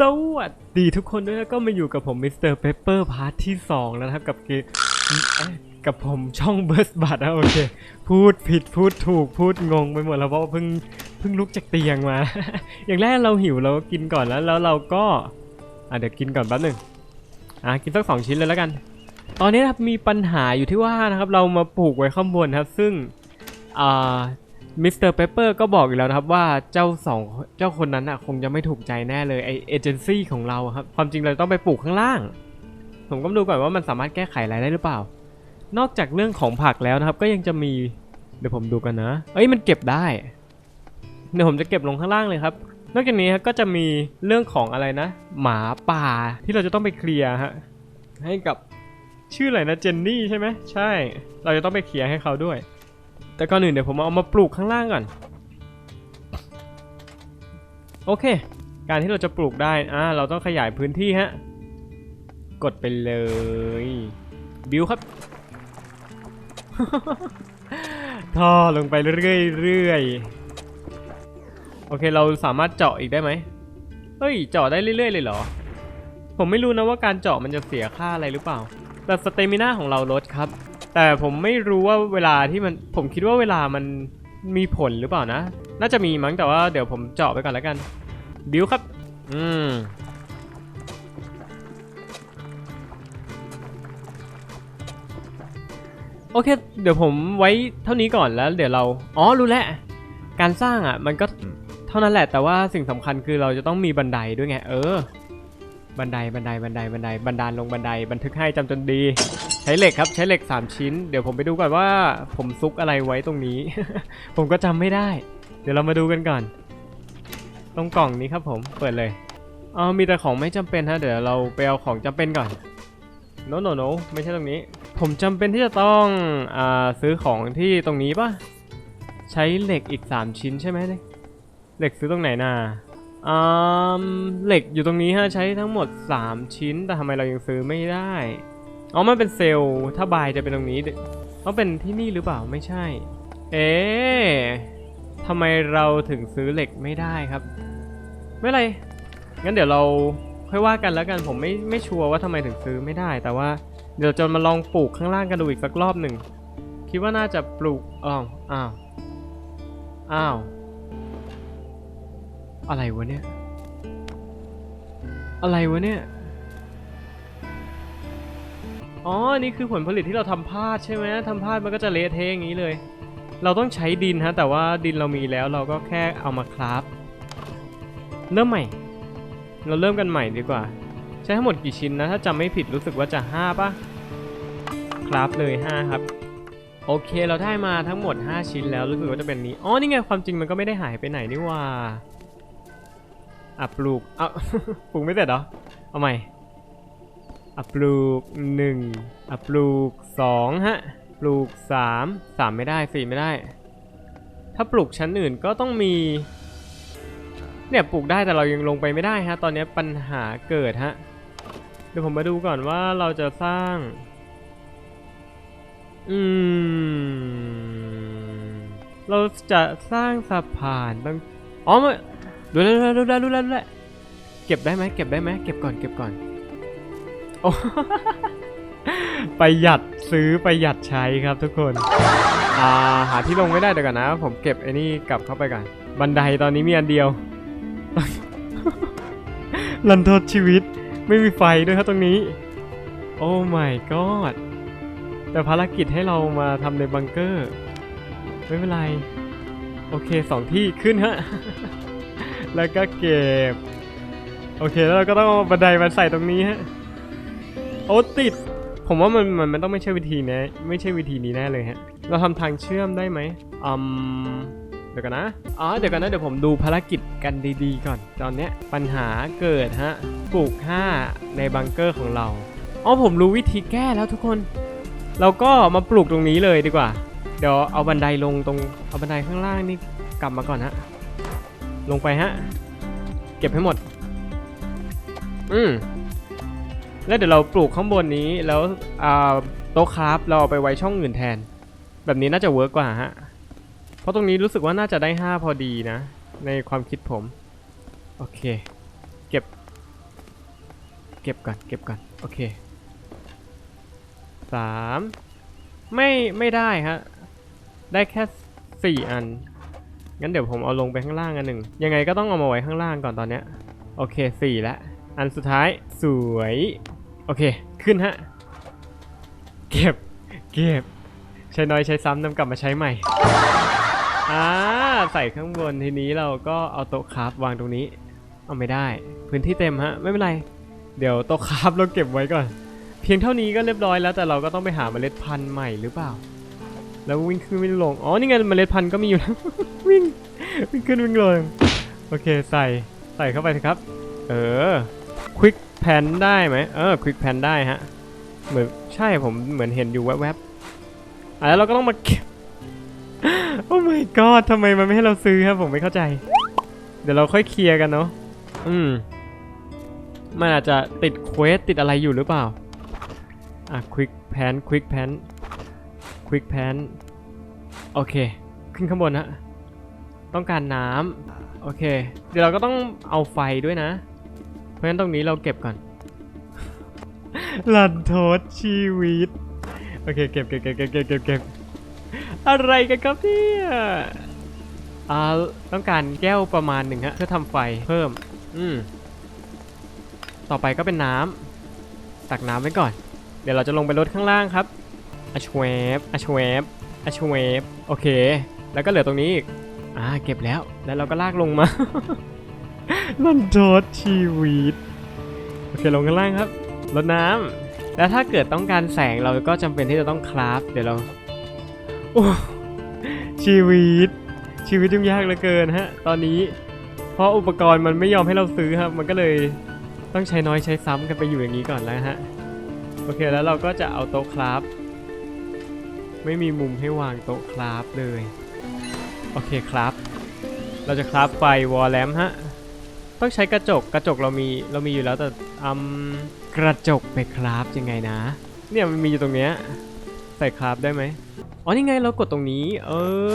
สวัสดีทุกคนด้วยแล้วก็มาอยู่กับผมมิสเตอร์เปเปอร์พาร์ทที่ 2 แล้วนะครับกับเกมกับผมช่องเบิร์สบัตนะโอเค พูดผิดพูดถูกพูดงงไปหมดแล้วเพราะเพิ่งเพิ่งลุกจากเตียงมา อย่างแรกเราหิวเราก็กินก่อนแล้วแล้วเราก็อะเดี๋ยวกินก่อนแป๊บหนึ่งอะกินสักสองชิ้นเลยแล้วกัน ตอนนี้นะครับมีปัญหาอยู่ที่ว่านะครับเรามาปลูกไว้ข้างบนครับ ซึ่งอ่า มิสเตอร์เปเปอร์ก็บอกอยู่แล้วนะครับว่าเจ้าสองเจ้าคนนั้นอะคงจะไม่ถูกใจแน่เลยไอเอเจนซี่ของเราครับความจริงเราต้องไปปลูกข้างล่าง ผมก็ดูก่อนว่ามันสามารถแก้ไขอะไรได้หรือเปล่า นอกจากเรื่องของผักแล้วนะครับ ก็ยังจะมีเดี๋ยวผมดูกันนะเอ้ยมันเก็บได้เดี๋ยวผมจะเก็บลงข้างล่างเลยครับ นอกจากนี้ครับก็จะมีเรื่องของอะไรนะ หมาป่าที่เราจะต้องไปเคลียร์ฮะให้กับชื่ออะไรนะเจนนี่ใช่ไหมใช่ เราจะต้องไปเคลียร์ให้เขาด้วย แต่ก่อนอื่นเดี๋ยวผมเอามาปลูกข้างล่างก่อน โอเค การที่เราจะปลูกได้อ่าเราต้องขยายพื้นที่ฮะ กดไปเลย บิวครับท่อลงไปเรื่อยๆโอเคเราสามารถเจาะอีกได้ไหมเฮ้ยเจาะได้เรื่อยๆเลยเหรอ ผมไม่รู้นะว่าการเจาะมันจะเสียค่าอะไรหรือเปล่า แต่สเตมิน่าของเราลดครับ แต่ผมไม่รู้ว่าเวลาที่มันผมคิดว่าเวลามันมีผลหรือเปล่านะ น่าจะมีมั้งแต่ว่าเดี๋ยวผมเจาะไปก่อนแล้วกันบิวครับ อืมโอเค เดี๋ยวผมไว้เท่านี้ก่อนแล้ว เดี๋ยวเรา อ๋อ รู้แล้ว การสร้างอะ มันก็เท่านั้นแหละ แต่ว่าสิ่งสำคัญคือเราจะต้องมีบันไดด้วยไง เออ บันได บันได บันได บันได บันดาลลงบันได บันทึกให้จำจนดีใช้เหล็กครับใช้เหล็ก 3 ชิ้น เดี๋ยวผมไปดูก่อนว่าผมซุกอะไรไว้ตรงนี้ ผมก็จำไม่ได้ เดี๋ยวเรามาดูกันก่อน ตรงกล่องนี้ครับผมเปิดเลยเอามีแต่ของไม่จำเป็นฮะเดี๋ยวเราไปเอาของจำเป็นก่อนโนโนโนไม่ใช่ตรงนี้ ผมจำเป็นที่จะต้องอ่าซื้อของที่ตรงนี้ปะใช้เหล็กอีก 3 ชิ้นใช่ไหมเนี่ยเหล็กซื้อตรงไหนน่ะอ่าเหล็กอยู่ตรงนี้ฮะใช้ทั้งหมด 3 ชิ้นแต่ทำไมเรายังซื้อไม่ได้ อ๋อมันเป็นเซลล์ถ้าบายจะเป็นตรงนี้ต้องเป็นที่นี่หรือเปล่าไม่ใช่ เอ๊ะทำไมเราถึงซื้อเหล็กไม่ได้ครับ ไม่เป็นไรงั้นเดี๋ยวเราค่อยว่ากันแล้วกันผมไม่ไม่ชัวร์ว่าทำไมถึงซื้อไม่ได้ แต่ว่าเดี๋ยวจะมาลองปลูกข้างล่างกันดูอีกสักรอบหนึ่งคิดว่าน่าจะปลูกอ้าวอ้าวอ้าวอะไรวะเนี่ย อะไรวะเนี่ย อ๋อ นี่คือผลผลิตที่เราทำพลาดใช่ไหมทำพลาดมันก็จะเละเทะอย่างนี้เลย เราต้องใช้ดินฮะ แต่ว่าดินเรามีแล้วเราก็แค่เอามาคราฟเริ่มใหม่ เราเริ่มกันใหม่ดีกว่า ใช้ทั้งหมดกี่ชิ้นนะ ถ้าจำไม่ผิดรู้สึกว่าจะ5ป่ะคราฟเลย 5 ครับ โอเคเราได้มาทั้งหมด 5 ชิ้นแล้วรู้สึกว่าจะเป็นนี้อ๋อนี่ไงความจริงมันก็ไม่ได้หายไปไหนนี่ว่าอะปลูกเอาปลูกไม่เสร็จเหรอเอาใหม่ อะปลูกหนึ่งอะปลูกสองฮะ ปลูกสามสามไม่ได้สี่ไม่ได้ ถ้าปลูกชั้นอื่นก็ต้องมี เนี่ยปลูกได้แต่เรายังลงไปไม่ได้ฮะ ตอนนี้ปัญหาเกิดฮะ เดี๋ยวผมมาดูก่อนว่าเราจะสร้าง อืม เราจะสร้างสะพานต้อง อ๋อมาดูแลดูแลดูแลดูแลเก็บได้ไหมเก็บได้ไหมเก็บก่อนเก็บก่อน ประหยัดซื้อประหยัดใช้ครับทุกคนอ่าหาที่ลงไม่ได้เดี๋ยวก่อนนะ ผมเก็บไอ้นี่กลับเข้าไปก่อน บันไดตอนนี้มีอันเดียว ลันทดชีวิตไม่มีไฟด้วยครับตรงนี้ โอ้ my god แต่ภารกิจให้เรามาทำในบังเกอร์ ไม่เป็นไร โอเคสองที่ขึ้นฮะ แล้วก็เก็บ โอเคแล้วเราก็ต้องบันไดมาใส่ตรงนี้ฮะ โอ้ติด ผมว่ามันมันมันต้องไม่ใช่วิธีนี้ไม่ใช่วิธีนี้แน่เลยฮะ เราทำทางเชื่อมได้ไหมอืมเดี๋ยวกันนะ อ๋อ เดี๋ยวกันนะ เดี๋ยวผมดูภารกิจกันดีๆก่อน ตอนเนี้ยปัญหาเกิดฮะ ปลูก5ในบังเกอร์ของเรา อ๋อ ผมรู้วิธีแก้แล้วทุกคน เราก็มาปลูกตรงนี้เลยดีกว่า เดี๋ยวเอาบันไดลงตรง เอาบันไดข้างล่างนี่กลับมาก่อนฮะ ลงไปฮะ เก็บให้หมด อืม แล้วเดี๋ยวเราปลูกข้างบนนี้แล้วโต๊ะคราฟเราเอาไปไว้ช่องอื่นแทน แบบนี้น่าจะเวิร์กกว่าฮะ เพราะตรงนี้รู้สึกว่าน่าจะได้ 5 พอดีนะ ในความคิดผม โอเค เก็บ เก็บก่อนเก็บก่อนโอเคสามไม่ไม่ได้ฮะ ได้แค่สี่อัน งั้นเดี๋ยวผมเอาลงไปข้างล่างอันหนึ่ง ยังไงก็ต้องเอามาไว้ข้างล่างก่อนตอนเนี้ย โอเคสี่ล้วอันสุดท้ายสวย โอเค ขึ้นฮะ เก็บ เก็บ ใช้น้อยใช้ซ้ำนำกลับมาใช้ใหม่ อ่า ใส่ข้างบนทีนี้เราก็เอาโต๊ะคราฟวางตรงนี้ เอาไม่ได้ พื้นที่เต็มฮะ ไม่เป็นไร เดี๋ยวโต๊ะคราฟเราเก็บไว้ก่อน เพียงเท่านี้ก็เรียบร้อยแล้วแต่เราก็ต้องไปหาเมล็ดพันธุ์ใหม่หรือเปล่า แล้ววิ่งขึ้นวิ่งลง อ๋อ นี่ไงเมล็ดพันธุ์ก็มีอยู่แล้ว วิ่ง วิ่งขึ้นวิ่งลง โอเค ใส่ ใส่เข้าไปสิครับ เออ ควิก แพนได้ไหมเออควิกแพนได้ฮะ เหมือนใช่ผมเหมือนเห็นอยู่แวบๆอะแล้วเราก็ต้องมาโอ้ my god ทำไมมันไม่ให้เราซื้อครับผมไม่เข้าใจ เดี๋ยวเราค่อยเคลียร์กันเนาะอืม มันอาจจะติดเควสติดอะไรอยู่หรือเปล่า อะควิกแพนควิกแพนควิกแพนโอเค ขึ้นข้างบนฮะ ต้องการน้ำโอเค เดี๋ยวเราก็ต้องเอาไฟด้วยนะ เพราะฉะนั้นตรงนี้เราเก็บก่อนลันโทษชีวิต โอเคเก็บเก็บเก็บเก็บเก็บเก็บเก็บอะไรกันครับเนี่ยอ่าต้องการแก้วประมาณหนึ่งฮะเพื่อทำไฟเพิ่ม อืมต่อไปก็เป็นน้ำตักน้ำไว้ก่อน เดี๋ยวเราจะลงไปรดข้างล่างครับอะชเวฟอะชเวฟอะชเวฟโอเค แล้วก็เหลือตรงนี้อีกอ่าเก็บแล้วแล้วเราก็ลากลงมา ลันโทษชีวิต โอเคลงข้างล่างครับรดน้ำแล้วถ้าเกิดต้องการแสงเราก็จำเป็นที่จะต้องคราฟเดี๋ยวเราโอ้ชีวิต ชีวิตยุ่งยากเหลือเกินฮะ ตอนนี้ เพราะอุปกรณ์มันไม่ยอมให้เราซื้อครับ มันก็เลยต้องใช้น้อยใช้ซ้ำกันไปอยู่อย่างนี้ก่อนแล้วฮะ โอเคแล้วเราก็จะเอาโต๊ะคราฟไม่มีมุมให้วางโต๊ะคราฟเลย โอเคครับ เราจะคราฟไฟวอลแลมฮะ ต้องใช้กระจกกระจกเรามีเรามีอยู่แล้วแต่อืมกระจกไปคราฟยังไงนะ เนี่ยมันมีอยู่ตรงเนี้ยใส่คราฟได้ไหมอ๋อนี่ไงเรากดตรงนี้ เอ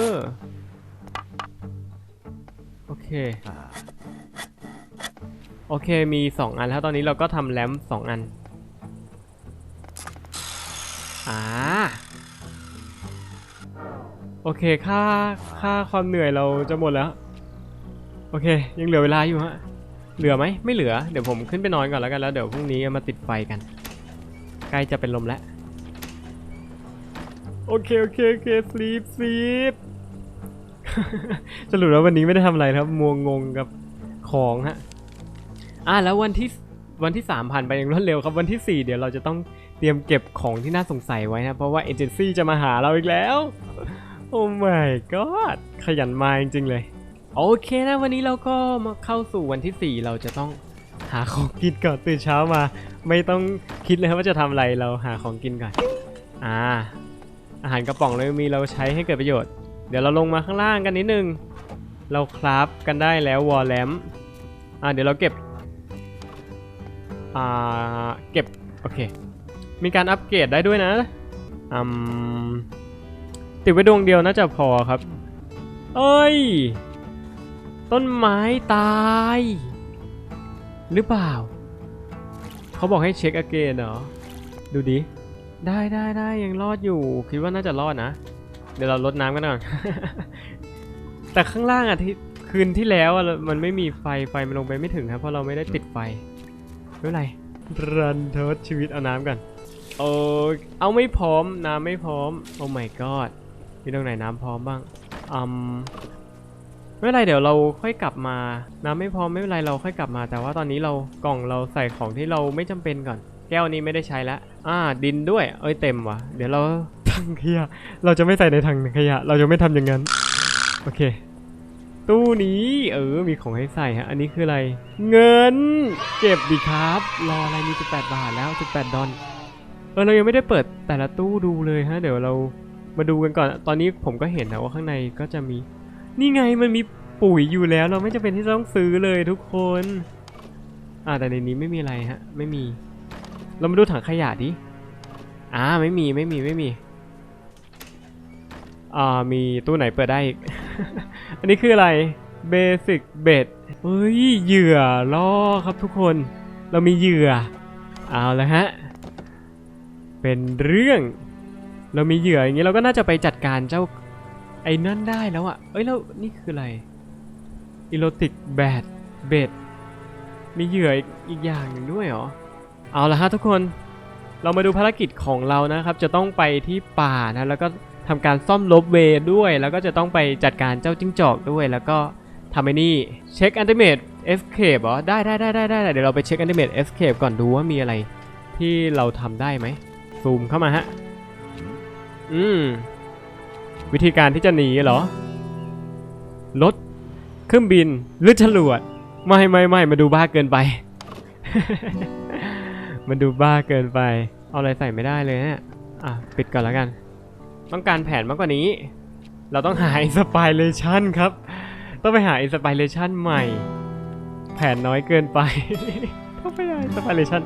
อโอเคโอเคมี 2 อันแล้วตอนนี้เราก็ทำแลมป์สองอันอ่าโอเคค่าค่าความเหนื่อยเราจะหมดแล้ว โอเค ยังเหลือเวลาอยู่ฮะ เหลือไหมไม่เหลือเดี๋ยวผมขึ้นไปนอนก่อนแล้วกันแล้วเดี๋ยวพรุ่งนี้มาติดไฟกัน ใกล้จะเป็นลมแล้วโอเคโอเคโอเคสลีปสลีปสรุปแล้ววันนี้ไม่ได้ทำอะไรนะครับมัวงงกับของฮะอะแล้ววันที่วันที่ 3 ผ่านไปอย่างรวดเร็วครับวันที่ 4 เดี๋ยวเราจะต้องเตรียมเก็บของที่น่าสงสัยไว้นะ เพราะว่าเอเจนซี่จะมาหาเราอีกแล้ว โอ้ my god ขยันมาจริงๆเลย โอเคนะวันนี้เราก็มาเข้าสู่วันที่ 4 เราจะต้องหาของกินก่อนตื่นเช้ามา ไม่ต้องคิดเลยว่าจะทำอะไรเราหาของกินก่อนอ่า อาหารกระป๋องเรามีเราใช้ให้เกิดประโยชน์ เดี๋ยวเราลงมาข้างล่างกันนิดนึง เราคราฟกันได้แล้ววอลแลมอ่าเดี๋ยวเราเก็บอ่าเก็บโอเค มีการอัปเกรดได้ด้วยนะอืมติดไว้ดวงเดียวน่าจะพอครับ เอ้ย ต้นไม้ตาย หรือเปล่า เขาบอกให้เช็คอเกนเหรอ ดูดิ ได้ได้ได้ยังรอดอยู่ คิดว่าน่าจะรอดนะ เดี๋ยวเราลดน้ำกันก่อน แต่ข้างล่างอะที่คืนที่แล้วอะมันไม่มีไฟไฟมันลงไปไม่ถึงครับ เพราะเราไม่ได้ติดไฟไม่เป็นไรรันทดชีวิตเอาน้ำกันโอ้เอาไม่พร้อมน้ำไม่พร้อม โอ้ my god มีตรงไหนน้ำพร้อมบ้างอืม ไม่เป็นไรเดี๋ยวเราค่อยกลับมาน้ำไม่พร้อมไม่เป็นไรเราค่อยกลับมา แต่ว่าตอนนี้เรากล่องเราใส่ของที่เราไม่จำเป็นก่อน แก้วนี้ไม่ได้ใช้แล้วอ่า ดินด้วย เอ้ยเต็มว่ะ เดี๋ยวเราถังขยะเราจะไม่ใส่ในถังขยะ เราจะไม่ทำอย่างนั้นโอเค ตู้นี้เออมีของให้ใส่ฮะอันนี้คืออะไร เงิน เก็บดีครับ รออะไรมี18 บาทแล้ว 18 ดอลเออเรายังไม่ได้เปิดแต่ละตู้ดูเลยฮะ เดี๋ยวเรามาดูกันก่อน ตอนนี้ผมก็เห็นนะว่าข้างในก็จะมี นี่ไงมันมีปุ๋ยอยู่แล้วเราไม่จำเป็นที่จะต้องซื้อเลยทุกคน อ่าแต่ในนี้ไม่มีอะไรฮะ ไม่มี เรามาดูถังขยะดิ อ่าไม่มีไม่มีไม่มี อ่ามีตู้ไหนเปิดได้อีก อันนี้คืออะไร Basic Bed เฮ้ยเหยื่อล่อครับทุกคน เรามีเหยื่อ เอาละฮะ เป็นเรื่อง เรามีเหยื่ออย่างนี้เราก็น่าจะไปจัดการเจ้า ไอ้นั่นได้แล้วอะเอ้ยแล้วนี่คืออะไรอีโรติกแบดเบดมีเหยื่ออีกอย่างหนึ่งด้วยเหรอ เอาละฮะทุกคน เรามาดูภารกิจของเรานะครับ จะต้องไปที่ป่านะ แล้วก็ทำการซ่อมลบเวด้วย แล้วก็จะต้องไปจัดการเจ้าจิ้งจอกด้วย แล้วก็ทำไอ้นี่เช็คอันติเมตเอฟเคปเหรอ ได้ได้ได้ได้ได้เดี๋ยวเราไปเช็คอันติเมตเอฟเคปก่อนดูว่ามีอะไรที่เราทำได้ไหมซูมเข้ามาฮะ อืม วิธีการที่จะหนีเหรอ รถ เครื่องบิน หรือจรวด ไม่ไม่ไม่มาดูบ้าเกินไป มันดูบ้าเกินไป เอาอะไรใส่ไม่ได้เลยเนี่ยอะ ปิดก่อนแล้วกัน ต้องการแผนมากกว่านี้ เราต้องหาอินสปายเลชันครับ ต้องไปหาอินสปายเลชันใหม่ แผนน้อยเกินไป ต้องไปหาอินสปายเลชัน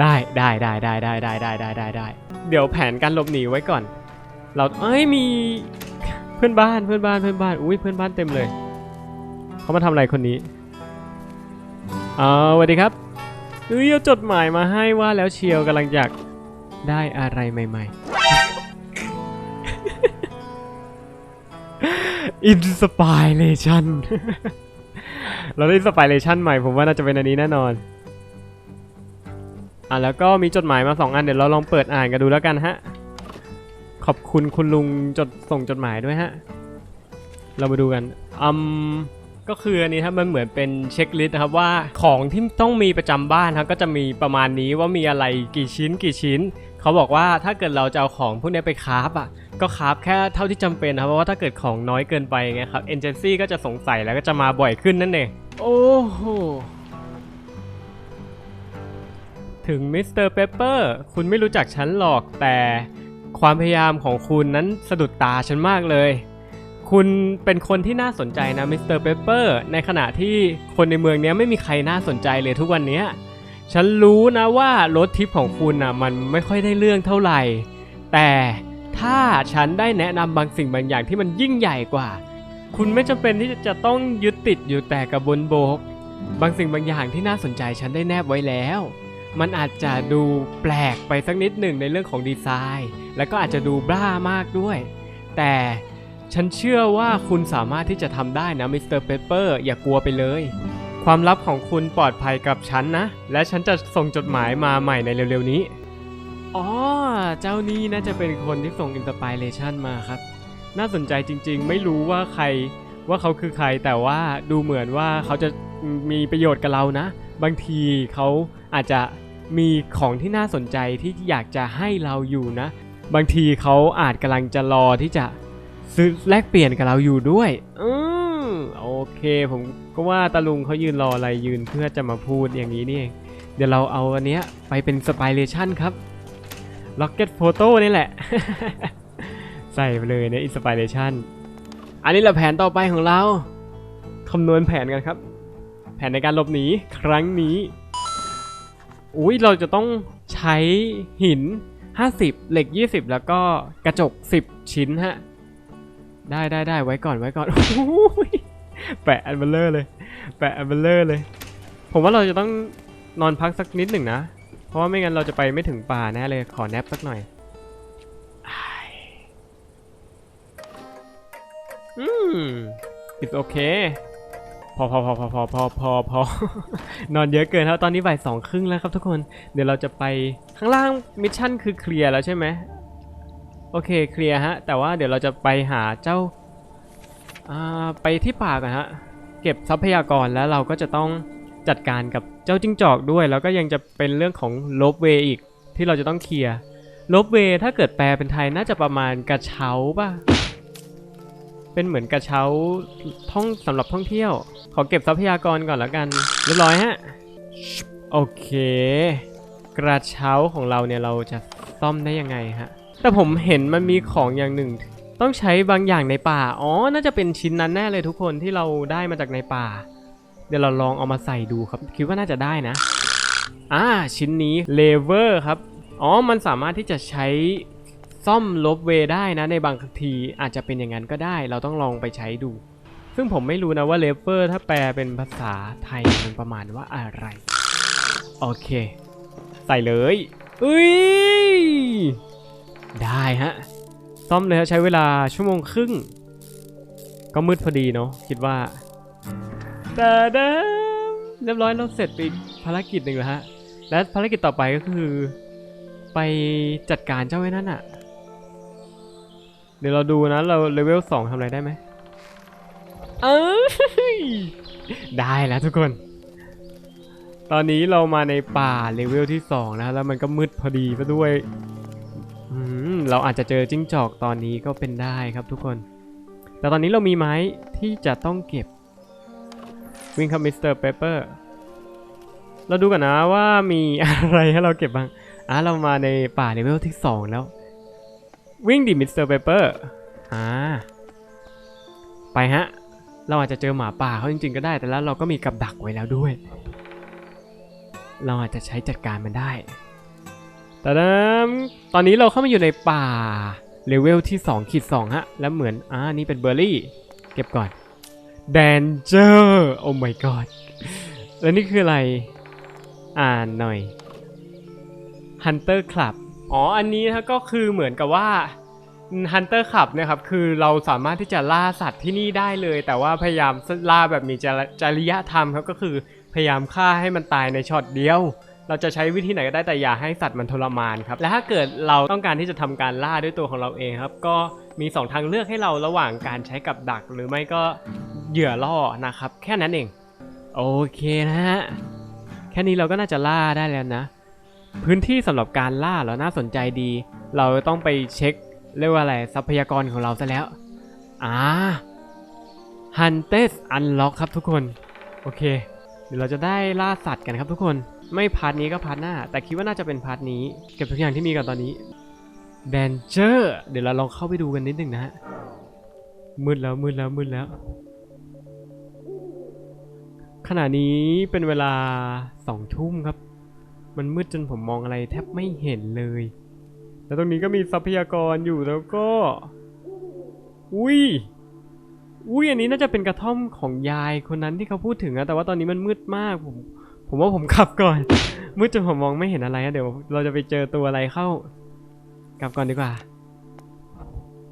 ได้ได้ได้ได้ได้ได้ได้ได้ได้ได้เดี๋ยวแผนการหลบหนีไว้ก่อน เราเอ้ยมีเพื่อนบ้านเพื่อนบ้านเพื่อนบ้านอุ้ยเพื่อนบ้านเต็มเลยเขามาทำอะไรคนนี้เอาสวัสดีครับเอ้ยเอาจดหมายมาให้ว่าแล้วเชียวกำลังอยากได้อะไรใหม่ๆอินสปายเลชันเราได้อินสปายเลชันใหม่ผมว่าน่าจะเป็นอันนี้แน่นอนอะแล้วก็มีจดหมายมาสองอันเดี๋ยวเราลองเปิดอ่านกันดูแล้วกันฮะ ขอบคุณคุณลุงจดส่งจดหมายด้วยฮะ เรามาดูกันอืมก็คืออันนี้ครับมันเหมือนเป็นเช็คลิสต์นะครับว่าของที่ต้องมีประจำบ้านครับก็จะมีประมาณนี้ว่ามีอะไรกี่ชิ้นกี่ชิ้น เขาบอกว่าถ้าเกิดเราจะเอาของพวกนี้ไปคราฟอะก็คราฟแค่เท่าที่จำเป็นนะครับเพราะว่าถ้าเกิดของน้อยเกินไปไงครับเอเจนซี่ก็จะสงสัยแล้วก็จะมาบ่อยขึ้นนั่นเองโอ้โหถึงมิสเตอร์เปเปอร์คุณไม่รู้จักฉันหรอกแต่ ความพยายามของคุณนั้นสะดุดตาฉันมากเลย คุณเป็นคนที่น่าสนใจนะมิสเตอร์เปเปอร์ในขณะที่คนในเมืองนี้ไม่มีใครน่าสนใจเลยทุกวันนี้ฉันรู้นะว่ารถทิปของคุณนะมันไม่ค่อยได้เรื่องเท่าไหร่ แต่ถ้าฉันได้แนะนำบางสิ่งบางอย่างที่มันยิ่งใหญ่กว่า คุณไม่จำเป็นที่จะต้องยึดติดอยู่แต่กับบนโบก บางสิ่งบางอย่างที่น่าสนใจฉันได้แนบไว้แล้ว มันอาจจะดูแปลกไปสักนิดหนึ่งในเรื่องของดีไซน์ แล้วก็อาจจะดูบ้ามากด้วย แต่ฉันเชื่อว่าคุณสามารถที่จะทำได้นะมิสเตอร์เปเปอร์อย่ากลัวไปเลย ความลับของคุณปลอดภัยกับฉันนะ และฉันจะส่งจดหมายมาใหม่ในเร็วๆนี้ อ๋อ เจ้านี่น่าจะเป็นคนที่ส่งอินสปิเรชันมาครับ น่าสนใจจริงๆ ไม่รู้ว่าใครว่าเขาคือใครแต่ว่าดูเหมือนว่าเขาจะมีประโยชน์กับเรานะ บางทีเขาอาจจะมีของที่น่าสนใจที่อยากจะให้เราอยู่นะ บางทีเขาอาจกำลังจะรอที่จะซื้อแลกเปลี่ยนกับเราอยู่ด้วยอืมโอเค ผมก็ว่าตาลุงเขายืนรออะไรยืนเพื่อจะมาพูดอย่างนี้นี่เองเดี๋ยวเราเอาอันเนี้ยไปเป็นสไปเรชันครับ Rocket Photo นี่แหละ ใส่ไปเลยในอินสปิเรชันอันนี้แหละแผนต่อไปของเราคำนวณแผนกันครับ แผนในการหลบหนีครั้งนี้ อุ้ยเราจะต้องใช้หิน 50 เหล็ก 20 แล้วก็กระจก 10 ชิ้นฮะ ได้ได้ได้ไว้ก่อนไว้ก่อนโอ้ยแปะอันเบลเลอร์เลย แปะอันเบลเลอร์เลย ผมว่าเราจะต้องนอนพักสักนิดหนึ่งนะ เพราะว่าไม่งั้นเราจะไปไม่ถึงป่าแน่เลย ขอแนปสักหน่อยอืม it's okay พอพอพอพอพอพอพอพอนอนเยอะเกินแล้วตอนนี้บ่ายสองครึ่งแล้วครับทุกคนเดี๋ยวเราจะไปข้างล่างมิชชั่นคือเคลียร์แล้วใช่ไหมโอเคเคลียร์ฮะ แต่ว่าเดี๋ยวเราจะไปหาเจ้าอ่าไปที่ป่ากันฮะ เก็บทรัพยากรแล้วเราก็จะต้องจัดการกับเจ้าจิ้งจอกด้วย แล้วก็ยังจะเป็นเรื่องของลบเวอีกที่เราจะต้องเคลียร์ลบเวถ้าเกิดแปลเป็นไทยน่าจะประมาณกระเช้าป่ะ เป็นเหมือนกระเช้าท่องสำหรับท่องเที่ยว ขอเก็บทรัพยากรก่อนแล้วกัน เรียบร้อยฮะ โอเค กระเช้าของเราเนี่ยเราจะซ่อมได้ยังไงฮะ แต่ผมเห็นมันมีของอย่างหนึ่ง ต้องใช้บางอย่างในป่า อ๋อ น่าจะเป็นชิ้นนั้นแน่เลยทุกคนที่เราได้มาจากในป่า เดี๋ยวเราลองเอามาใส่ดูครับ คิดว่าน่าจะได้นะ อ่า ชิ้นนี้เลเวอร์ครับ อ๋อ มันสามารถที่จะใช้ ซ่อมลบเวได้นะในบางทีอาจจะเป็นอย่างนั้นก็ได้ เราต้องลองไปใช้ดู ซึ่งผมไม่รู้นะว่าเลเวอร์ถ้าแปลเป็นภาษาไทยมันประมาณว่าอะไร โอเค ใส่เลยอุ้ยได้ฮะ ซ่อมเลยฮะใช้เวลาชั่วโมงครึ่ง ก็มืดพอดีเนาะคิดว่าแต่เด้เรียบร้อยเราเสร็จไปภารกิจหนึ่งแล้วฮะ และภารกิจต่อไปก็คือ ไปจัดการเจ้าไอ้นั่นอะ เดี๋ยวเราดูนะ เราเลเวลสองทำอะไรได้ไหมเอ้ยได้แล้วทุกคน ตอนนี้เรามาในป่าเลเวลที่สองนะ แล้วมันก็มืดพอดีซะด้วยอืมเราอาจจะเจอจิ้งจอกตอนนี้ก็เป็นได้ครับทุกคน แต่ตอนนี้เรามีไม้ที่จะต้องเก็บ วิ่งครับมิสเตอร์เปเปอร์ เราดูกันนะว่ามีอะไรให้เราเก็บบ้าง อะเรามาในป่าเลเวลที่ 2 แล้ว วิ่งดิมิสเตอร์เปเปอร์อ่าไปฮะ เราอาจจะเจอหมาป่าเขาจริงๆก็ได้ แต่แล้วเราก็มีกับดักไว้แล้วด้วย เราอาจจะใช้จัดการมันได้แต่นั้นตอนนี้เราเข้ามาอยู่ในป่าเลเวลที่2ขีด2ฮะ แล้วเหมือน อ่า นี่เป็นเบอร์รี่ เก็บก่อน Danger โอ้ my god แล้วนี่คืออะไร อ่านหน่อย Hunter Club อ๋อ อันนี้นะก็คือเหมือนกับว่า Hunter Club เนะครับคือเราสามารถที่จะล่าสัตว์ที่นี่ได้เลย แต่ว่าพยายามล่าแบบมีจรจริยธรรมครับก็คือพยายามฆ่าให้มันตายในช็อตเดียว เราจะใช้วิธีไหนก็ได้แต่อย่าให้สัตว์มันทรมานครับและถ้าเกิดเราต้องการที่จะทำการล่าด้วยตัวของเราเองครับ ก็มี 2 ทางเลือกให้เราระหว่างการใช้กับดัก หรือไม่ก็เหยื่อล่อนะครับ แค่นั้นเอง โอเคนะฮะแค่นี้เราก็น่าจะล่าได้แล้วนะ พื้นที่สำหรับการล่าเราน่าสนใจดี เราต้องไปเช็คเรียกว่าอะไรทรัพยากรของเราซะแล้วอ่า Hunters Unlock ครับทุกคน โอเค เดี๋ยวเราจะได้ล่าสัตว์กันครับทุกคน ไม่พาร์ทนี้ก็พาร์ทหน้า แต่คิดว่าน่าจะเป็นพาร์ทนี้ เก็บทุกอย่างที่มีก่อนตอนนี้ Danger เดี๋ยวเราลองเข้าไปดูกันนิดหนึ่งนะฮะ มืดแล้วมืดแล้วมืดแล้ว ขณะนี้เป็นเวลาสองทุ่มครับ มันมืดจนผมมองอะไรแทบไม่เห็นเลย แล้วตรงนี้ก็มีทรัพยากรอยู่แล้วก็ อุ้ย อุ้ยอันนี้น่าจะเป็นกระท่อมของยายคนนั้นที่เขาพูดถึงอะแต่ว่าตอนนี้มันมืดมากผม ผมว่าผมขับก่อน มืดจนผมมองไม่เห็นอะไรอะเดี๋ยวเราจะไปเจอตัวอะไรเข้ากลับก่อนดีกว่า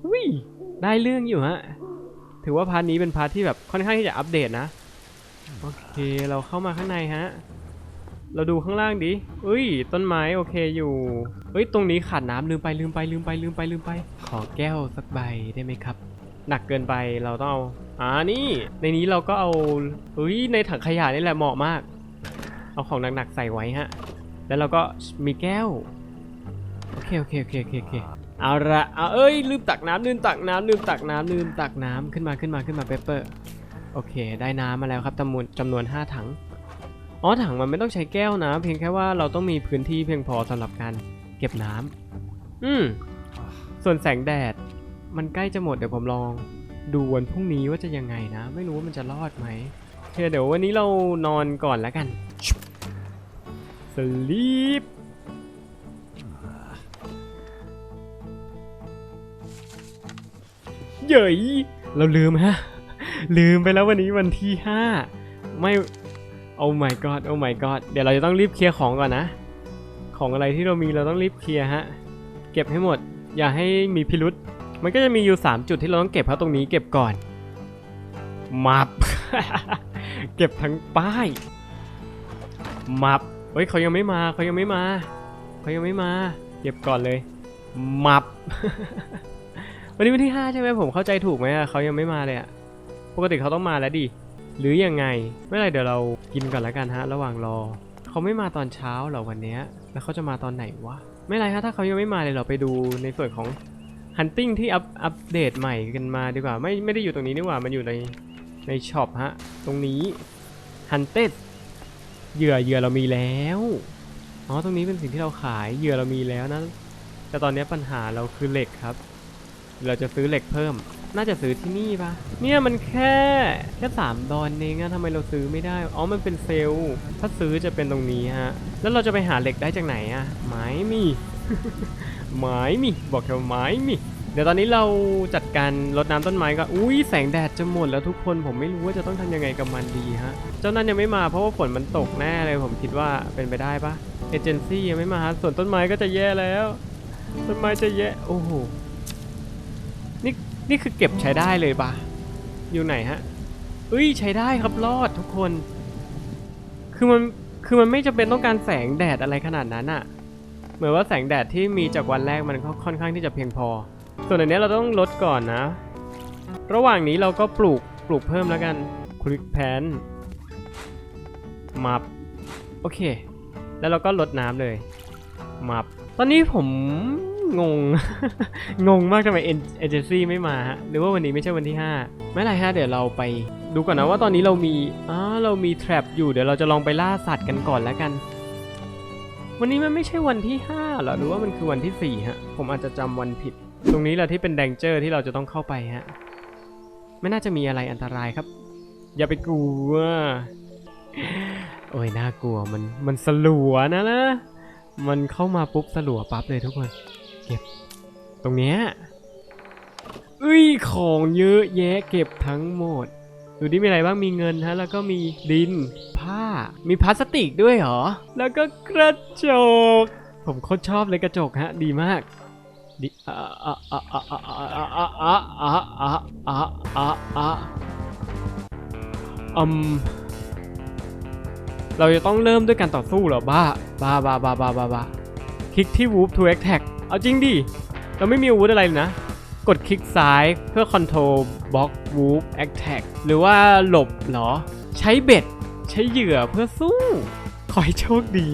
อุ้ยได้เรื่องอยู่ฮะ ถือว่าพาร์ทนี้เป็นพาร์ทที่แบบค่อนข้างที่จะอัปเดตนะ โอเค เราเข้ามาข้างในฮะ เราดูข้างล่างดิเอ้ย ต้นไม้โอเคอยู่ เอ้ย ตรงนี้ขาดน้ำลืมไปลืมไปลืมไปลืมไปลืมไป ขอแก้วสักใบได้ไหมครับ หนักเกินไปเราต้องเอาอ่านี่ ในนี้เราก็เอาเอ้ย ในถังขยะนี่แหละเหมาะมาก เอาของหนักๆใส่ไว้ฮะ แล้วเราก็มีแก้ว โอเคโอเคโอเคโอเคโอเคเอาละเอาเอ้ย ลืมตักน้ำลืมตักน้ำลืมตักน้ำลืมตักน้ำขึ้นมาขึ้นมาขึ้นมาเปเปอร์ โอเค ได้น้ำมาแล้วครับจำนวนจำนวน 5 ถัง อ๋อถังมันไม่ต้องใช้แก้วนะ เพียงแค่ว่าเราต้องมีพื้นที่เพียงพอสำหรับการเก็บน้ำอืม ส่วนแสงแดด มันใกล้จะหมดเดี๋ยวผมลอง ดูวันพรุ่งนี้ว่าจะยังไงนะ ไม่รู้ว่ามันจะรอดไหมโอเคเดี๋ยววันนี้เรานอนก่อนแล้วกันสลีปเย้ยเราลืมฮะ ลืมไปแล้ววันนี้วันที่ 5 ไม่ โอ้ my god โอ้ my god เดี๋ยวเราจะต้องรีบเคลียร์ของก่อนนะ ของอะไรที่เรามีเราต้องรีบเคลียร์ฮะ เก็บให้หมด อย่าให้มีพิรุษมันก็จะมีอยู่ 3 จุดที่เราต้องเก็บเพราะตรงนี้เก็บก่อน มับ เก็บทั้งป้าย มับ เฮ้ยเขายังไม่มาเขายังไม่มาเขายังไม่มา เก็บก่อนเลย มับ วันนี้วันที่ 5 ใช่ไหมผมเข้าใจถูกไหมเขายังไม่มาเลยอะปกติเขาต้องมาแล้วดิ หรือยังไง ไม่ไรเดี๋ยวเรากินก่อนล้วกันฮะ ระหว่างรอ เขาไม่มาตอนเช้าเหรอวันเนี้ยแล้วเขาจะมาตอนไหนวะ ไม่ไรฮะถ้าเขายังไม่มาเลยเราไปดูในส่วนของ Hunting ที่อัปอัปเดตใหม่กันมาดีกว่า ไม่ไม่ได้อยู่ตรงนี้นี่หว่ามันอยู่ในในช็อปฮะ ตรงนี้ Hunted เหยื่อเหยื่อเรามีแล้วอ๋อตรงนี้เป็นสิ่งที่เราขายเหยื่อเรามีแล้วนะแต่ตอนนี้ปัญหาเราคือเหล็กครับ เราจะซื้อเหล็กเพิ่ม น่าจะซื้อที่นี่ปะเนี่ยมันแค่แค่สามดอนเองอะทำไมเราซื้อไม่ได้ อ๋อ มันเป็นเซลล์ ถ้าซื้อจะเป็นตรงนี้ฮะ แล้วเราจะไปหาเหล็กได้จากไหนอะไม้มีไม้มี บอกแค่ว่าไม้มี เดี๋ยวตอนนี้เราจัดการรดน้ำต้นไม้ก็ อุ้ยแสงแดดจะหมดแล้วทุกคน ผมไม่รู้ว่าจะต้องทำยังไงกับมันดีฮะ เจ้านั้นยังไม่มาเพราะว่าฝนมันตกแน่เลย ผมคิดว่าเป็นไปได้ปะเอเจนซี่ยังไม่มาฮะ ส่วนต้นไม้ก็จะแย่แล้ว ต้นไม้จะแย่ โอ้โห นี่คือเก็บใช้ได้เลยปะอยู่ไหนฮะเอ้ยใช้ได้ครับรอดทุกคน คือมันคือมันไม่จำเป็นต้องการแสงแดดอะไรขนาดนั้นอะเหมือนว่าแสงแดดที่มีจากวันแรกมันก็ค่อนข้างที่จะเพียงพอ ส่วนอันนี้เราต้องลดก่อนนะ ระหว่างนี้เราก็ปลูกปลูกเพิ่มแล้วกัน คลิกแพนมับโอเค แล้วเราก็ลดน้ำเลยมับตอนนี้ผม งง งงมากทำไมเอเจนซี่ไม่มาฮะ หรือว่าวันนี้ไม่ใช่วันที่ 5 ไม่ไรฮะ เดี๋ยวเราไปดูก่อนนะว่าตอนนี้เรามีอ๋อเรามีแทรปอยู่ เดี๋ยวเราจะลองไปล่าสัตว์กันก่อนแล้วกัน วันนี้มันไม่ใช่วันที่5เหรอ หรือว่ามันคือวันที่ 4 ฮะ ผมอาจจะจำวันผิด ตรงนี้แหละที่เป็นแดงเจอร์ที่เราจะต้องเข้าไปฮะ ไม่น่าจะมีอะไรอันตรายครับ อย่าไปกลัว โอ้ยน่ากลัวมันมันสลัวนะนะมันเข้ามาปุ๊บสลัวปั๊บเลยทุกคน เก็บ ตรงเนี้ยเอ้ยของเยอะแยะเก็บทั้งหมด ดูดิมีอะไรบ้างมีเงินฮะแล้วก็มีดินผ้า มีพลาสติกด้วยเหรอ แล้วก็กระจก ผมโคตรชอบเลยกระจกฮะ ดีมากดิอะอะอะอะอะอะอะอะอะอะอะอะอะอืมเราจะต้องเริ่มด้วยการต่อสู้เหรอบ้าบ้าบ้าบ้าบ้าบ้าคลิกที่ Whoop to attack เอาจริงดิ เราไม่มีอาวุธอะไรเลยนะ กดคลิกซ้ายเพื่อ control block Whoop attack หรือว่าหลบเหรอ ใช้เบ็ด ใช้เหยื่อเพื่อสู้ ขอให้โชคดี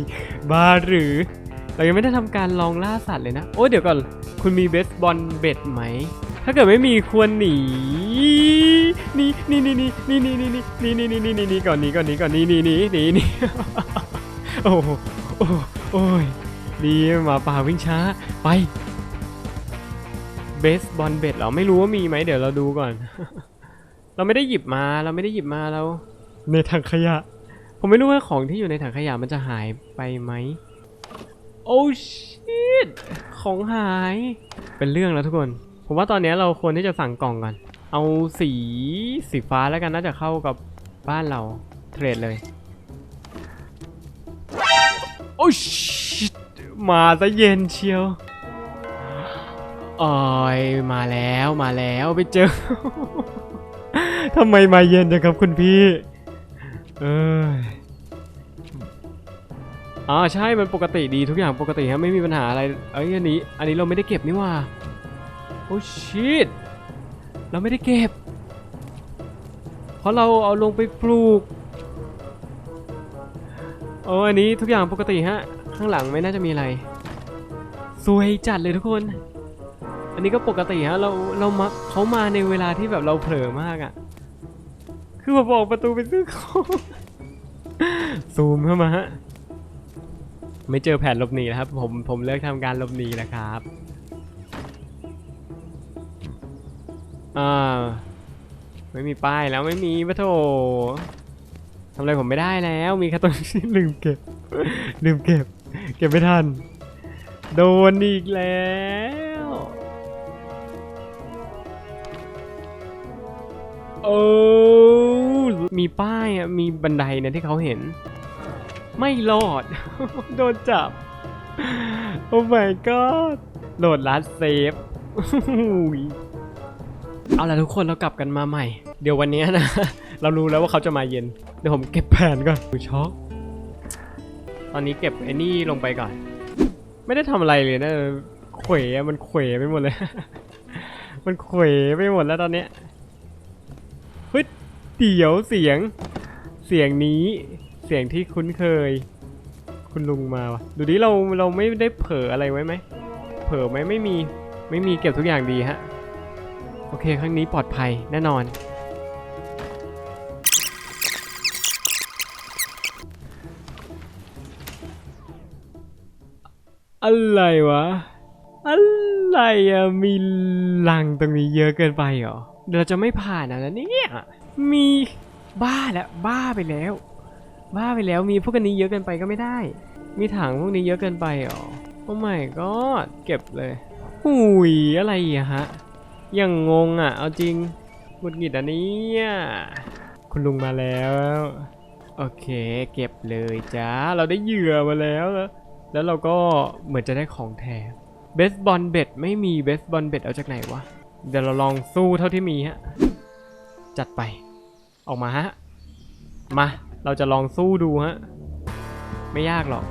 บาหรือ เรายังไม่ได้ทำการลองล่าสัตว์เลยนะ โอ้เดี๋ยวก่อน คุณมีเบสบอลเบ็ดไหม ถ้าเกิดไม่มีควรหนีนี่นี่นี่นี่นี่นี่นี่นี่นี่นี่นี่นี่นี่ก่อนนี้ก่อนนี้ก่อนนี้นี่นี่นี่นี่โอ้โหโอ้โหโอ้ย ดีหมาป่าวิ่งช้าไปเบสบอลเบ็ดเหรอไม่รู้ว่ามีไหมเดี๋ยวเราดูก่อน เราไม่ได้หยิบมาเราไม่ได้หยิบมาเราในถังขยะ ผมไม่รู้ว่าของที่อยู่ในถังขยะมันจะหายไปไหมโอ้ชิตของหายเป็นเรื่องแล้วทุกคน ผมว่าตอนนี้เราควรที่จะสั่งกล่องก่อน เอาสีสีฟ้าแล้วกันน่าจะเข้ากับบ้านเราเทรดเลย โอ้ชิต มาซะเย็นเชียวออยมาแล้วมาแล้วไปเจอ ทำไมมาเย็นจังครับคุณพี่ เอ้ยอ๋อใช่มันปกติดีทุกอย่างปกติฮะไม่มีปัญหาอะไรเอ้ยอันนี้ อันนี้เราไม่ได้เก็บนี่ว่า โอ้ชิตเราไม่ได้เก็บ เพราะเราเอาลงไปปลูกโอ้อันนี้ทุกอย่างปกติฮะ ข้างหลังไม่น่าจะมีอะไร สวยจัดเลยทุกคน อันนี้ก็ปกติฮะเราเรามาเขามาในเวลาที่แบบเราเผลอมากอะ่ะ คือแบบออกประตูไปซื้อของซูมเข้ามาฮะไม่เจอแผนหลบหนีนะครับ ผมผมเลิกทำการหลบหนีแล้วครับอ่าไม่มีป้ายแล้วไม่มีปะโถทำอะไรผมไม่ได้แล้ว มีแค่ตัวที่ลืมเก็บ ลืมเก็บ เก็บไม่ทัน โดนอีกแล้ว โอ้ มีป้ายอะ มีบันไดเนี่ยที่เขาเห็น ไม่รอด โดนจับ โอ้ my god โหลดลัดเซฟเอาล่ะทุกคนเรากลับกันมาใหม่ เดี๋ยววันนี้นะ เรารู้แล้วว่าเขาจะมาเย็น เดี๋ยวผมเก็บแผนก่อนช็อก ตอนนี้เก็บไอ้นี่ลงไปก่อน ไม่ได้ทำอะไรเลยนะเขวมันเขวไปหมดเลย มันเขวไปหมดแล้วตอนเนี้ยเฮ้ยเดี๋ยวเสียง เสียงนี้เสียงที่คุ้นเคย คุณลุงมาวะดูดิเราเราไม่ได้เผลออะไรไว้ไหมเผลอไหมไม่มีไม่มีเก็บทุกอย่างดีฮะ โอเค ครั้งนี้ปลอดภัยแน่นอน อะไรวะ อะไรอะมีลังตรงนี้เยอะเกินไปเหรอ เดี๋ยวเราจะไม่ผ่านอะนะเนี่ย มีบ้าแล้วบ้าไปแล้ว บ้าไปแล้วมีพวกอันนี้เยอะเกินไปก็ไม่ได้ มีถังพวกนี้เยอะเกินไปเหรอโอ้ my god เก็บเลยหุยอะไรอะฮะยังงงอะ เอาจริงหงุดหงิดอันนี้คุณลุงมาแล้ว โอเค เก็บเลยจ้า เราได้เหยื่อมาแล้ว แล้วเราก็เหมือนจะได้ของแถมเบสบอลเบ็ดไม่มีเบสบอลเบ็ดเอาจากไหนวะ เดี๋ยวเราลองสู้เท่าที่มีฮะ จัดไป ออกมาฮะ มา เราจะลองสู้ดูฮะ ไม่ยากหรอก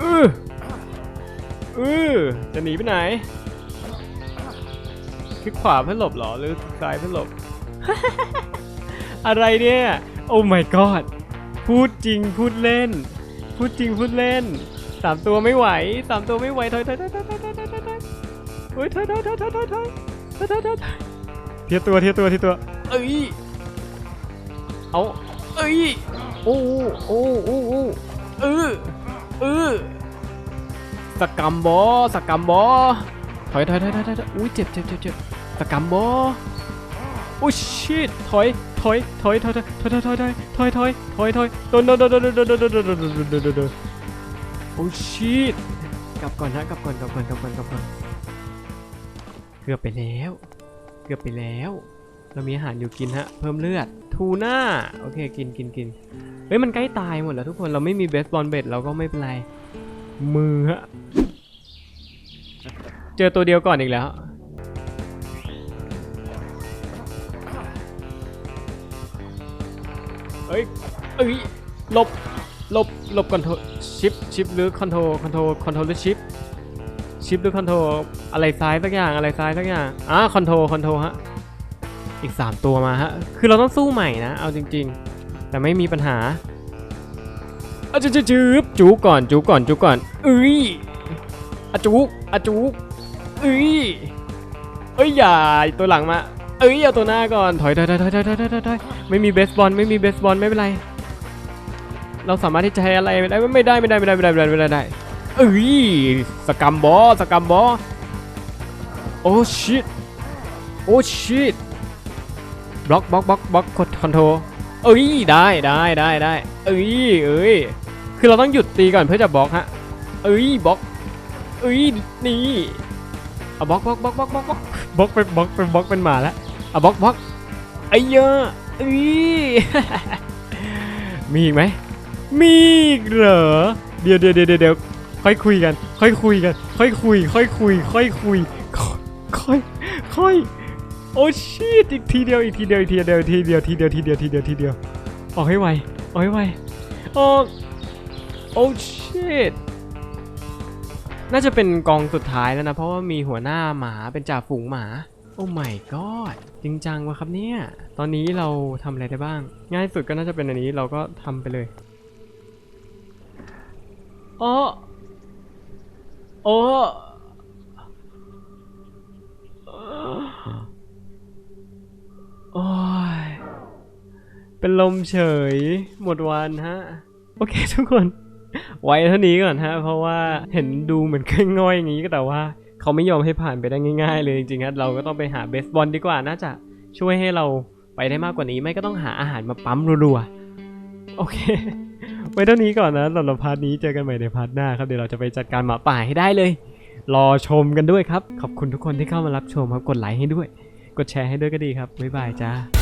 อืออือจะหนีไปไหนคลิกขวาเพื่อหลบหรอ หรือซ้ายเพื่อหลบ อะไรเนี่ย โอ้ my god พูดจริงพูดเล่น พูดจริงพูดเล่นสามตัวไม่ไหวสามตัวไม่ไหวถอยถอยถอยถอยถอยถอยถอยถอยถอยโอ้ยถอยถอยถอยถอยถอยถอยถอยถอยถอยถอยเทียบตัวเทียบตัวเทียบตัวเอ้ยเอาเอ้ยโอ้โอ้โอ้โอ้เออเออสกกัมบอสกกัมบอถอยถอยถอยถอยถอยอุ้ยเจ็บเจ็บเจ็บเจ็บสกกัมบอโอ้ชิตถอยถ อยถอยถอยถอยถอยถอยถอยถอยถอยถอยโดนโดนโดนโดนโดนโดนโดนโดนโดนโดนโดนโดนโอ้ชิตกลับก่อนนะกลับก่อนกลับก่อนกลับก่อนกลับก่อนเกือบไปแล้ว เกือบไปแล้ว เรามีอาหารอยู่กินฮะ เพิ่มเลือดทูน่าโอเคกินกินกินเฮ้ยมันใกล้ตายหมดแล้วทุกคนเราไม่มีเบสบอลเบ็ดเราก็ไม่เป็นไรมือฮะเจอตัวเดียวก่อนอีกแล้ว เอ้ยเอ้ยหลบหลบหลบคอนโทรชิปชิปหรือคอนโทรคอนโทรคอนโทรหรือชิปชิปหรือคอนโทรอะไรซ้ายสักอย่างอะไรซ้ายสักอย่างอะคอนโทรคอนโทรฮะอีก 3 ตัวมาฮะคือเราต้องสู้ใหม่นะ เอาจริง ๆ แต่ไม่มีปัญหาอะจืบจืบจูก่อนจูก่อนจูก่อนเอ้ยอะจูอะจูเอ้ยเอ้ยอย่าตัวหลังมา เอ้ยเอาตัวหน้าก่อนถอยถอยถอยถอยถอยถอยถอยไม่มีเบสบอลไม่มีเบสบอลไม่เป็นไรเราสามารถที่จะให้อะไรไม่ได้ไม่ได้ไม่ได้ไม่ได้ไม่ได้ไม่ได้ไม่ได้เอ้ยสกัมบอสกัมบอโอ้ชิตโอ้ชิตบล็อกบล็อกบล็อกบล็อกกดคอนโทรเอ้ยได้ได้ได้ได้เอ้ยเอ้ยคือเราต้องหยุดตีก่อนเพื่อจะบล็อกฮะเอ้ยบล็อกเอ้ยนี่เอาบล็อกบล็อกบล็อกบล็อกบล็อกบล็อกไปบล็อกเป็นบล็อกเป็นหมาแล้ว เอาบล็อกบล็อกไอ้เยอะเอ้ยมีอีกไหมมีอีกเหรอเดี๋ยวเดี๋ยวเดี๋ยวเดี๋ยวค่อยคุยกัน ค่อยคุยกัน ค่อยคุย ค่อยคุย ค่อยคุย ค่อยค่อยโอ้ชีตอีกทีเดียวอีกทีเดียวอีกทีเดียวทีเดียวทีเดียวทีเดียวทีเดียวทีเดียวออกให้ไวออกให้ไวออกโอ้ชีตน่าจะเป็นกองสุดท้ายแล้วนะ เพราะว่ามีหัวหน้าหมาเป็นจ่าฝูงหมา โอ้ my god จริงจังวะครับเนี่ย ตอนนี้เราทำอะไรได้บ้าง ง่ายสุดก็น่าจะเป็นอันนี้เราก็ทำไปเลยอ๋อโอ้โอ้ยเป็นลมเฉย หมดวันฮะ โอเคทุกคน ไว้เท่านี้ก่อนฮะ เพราะว่าเห็นดูเหมือนง่อยอย่างนี้ก็แต่ว่า เขาไม่ยอมให้ผ่านไปได้ง่ายๆ เลยจริงๆครับเราก็ต้องไปหาเบสบอลดีกว่าน่าจะช่วยให้เราไปได้มากกว่านี้ไม่ก็ต้องหาอาหารมาปั๊มรัวๆโอเคไว้เท่านี้ก่อนนะสำหรับพาร์ทนี้เจอกันใหม่ในพาร์ทหน้าครับเดี๋ยวเราจะไปจัดการหมาป่าให้ได้เลย รอชมกันด้วยครับ ขอบคุณทุกคนที่เข้ามารับชมครับกดไลค์ให้ด้วย กดแชร์ให้ด้วยก็ดีครับบ๊ายบายจ้า